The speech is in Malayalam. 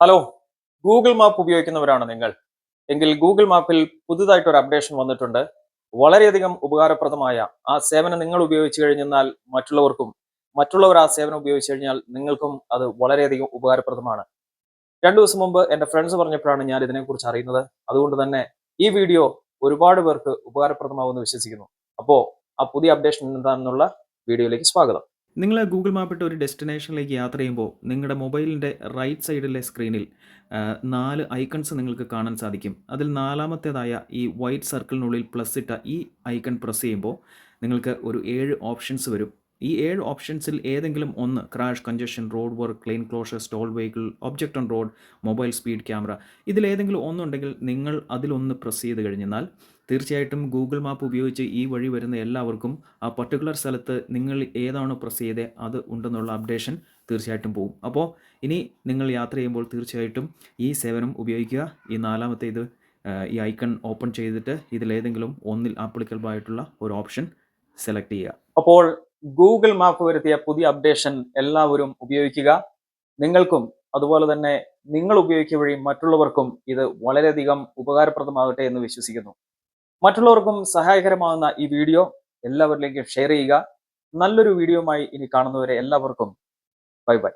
ഹലോ ഗൂഗിൾ മാപ്പ് ഉപയോഗിക്കുന്നവരാണ് നിങ്ങൾ. എങ്കിൽ ഗൂഗിൾ മാപ്പിൽ പുതുതായിട്ട് ഒരു അപ്ഡേഷൻ വന്നിട്ടുണ്ട്. വളരെയധികം ഉപകാരപ്രദമായ ആ സേവനം നിങ്ങൾ ഉപയോഗിച്ചു കഴിഞ്ഞാൽ മറ്റുള്ളവർക്കും മറ്റുള്ളവർ ആ സേവനം ഉപയോഗിച്ചു കഴിഞ്ഞാൽ നിങ്ങൾക്കും അത് വളരെയധികം ഉപകാരപ്രദമാണ്. രണ്ടു ദിവസം മുമ്പ് എന്റെ ഫ്രണ്ട്സ് പറഞ്ഞപ്പോഴാണ് ഞാൻ ഇതിനെക്കുറിച്ച് അറിയുന്നത്. അതുകൊണ്ട് തന്നെ ഈ വീഡിയോ ഒരുപാട് പേർക്ക് ഉപകാരപ്രദമാവുമെന്ന് വിശ്വസിക്കുന്നു. അപ്പോൾ ആ പുതിയ അപ്ഡേഷൻ എന്താണെന്നുള്ള വീഡിയോയിലേക്ക് സ്വാഗതം. നിങ്ങൾ ഗൂഗിൾ മാപ്പിട്ട് ഒരു ഡെസ്റ്റിനേഷനിലേക്ക് യാത്ര ചെയ്യുമ്പോൾ നിങ്ങളുടെ മൊബൈലിന്റെ റൈറ്റ് സൈഡിലെ സ്ക്രീനിൽ നാല് ഐക്കൺസ് നിങ്ങൾക്ക് കാണാൻ സാധിക്കും. അതിൽ നാലാമത്തേതായ ഈ വൈറ്റ് സർക്കിളിനുള്ളിൽ പ്ലസ് ഇട്ട ഈ ഐക്കൺ പ്രസ് ചെയ്യുമ്പോൾ നിങ്ങൾക്ക് ഒരു ഏഴ് ഓപ്ഷൻസ് വരും. ഈ ഏഴ് ഓപ്ഷൻസിൽ ഏതെങ്കിലും ഒന്ന് crash congestion road work clean closure stall vehicle object on road mobile speed camera ഇതിലേതെങ്കിലും ഒന്നുണ്ടെങ്കിൽ നിങ്ങൾ അതിലൊന്ന് പ്രസ് ചെയ്ത് കഴിഞ്ഞാൽ തീർച്ചയായിട്ടും ഗൂഗിൾ മാപ്പ് ഉപയോഗിച്ച് ഈ വഴി വരുന്ന എല്ലാവർക്കും ആ പർട്ടിക്കുലർ സ്ഥലത്ത് നിങ്ങൾ ഏതാണോ പ്രസ് ചെയ്തേ അത് ഉണ്ടെന്നുള്ള അപ്ഡേഷൻ തീർച്ചയായിട്ടും പോകും അപ്പോൾ ഇനി നിങ്ങൾ യാത്ര ചെയ്യുമ്പോൾ തീർച്ചയായിട്ടും ഈ സേവനം ഉപയോഗിക്കുക. ഈ നാലാമത്തെ ഇത് ഈ ഐക്കൺ ഓപ്പൺ ചെയ്തിട്ട് ഇതിലേതെങ്കിലും ഒന്നിൽ ആപ്ലിക്കബിൾ ആയിട്ടുള്ള ഒരു ഓപ്ഷൻ സെലക്ട് ചെയ്യുക. അപ്പോൾ ഗൂഗിൾ മാപ്പ് വരുത്തിയ പുതിയ അപ്ഡേഷൻ എല്ലാവരും ഉപയോഗിക്കുക. നിങ്ങൾക്കും അതുപോലെ തന്നെ നിങ്ങൾ ഉപയോഗിക്കുക വഴി മറ്റുള്ളവർക്കും ഇത് വളരെയധികം ഉപകാരപ്രദമാകട്ടെ എന്ന് വിശ്വസിക്കുന്നു. മറ്റുള്ളവർക്കും സഹായകരമാകുന്ന ഈ വീഡിയോ എല്ലാവരിലേക്കും ഷെയർ ചെയ്യുക. നല്ലൊരു വീഡിയോയുമായി ഇനി കാണുന്നവരെ എല്ലാവർക്കും ബൈ ബൈ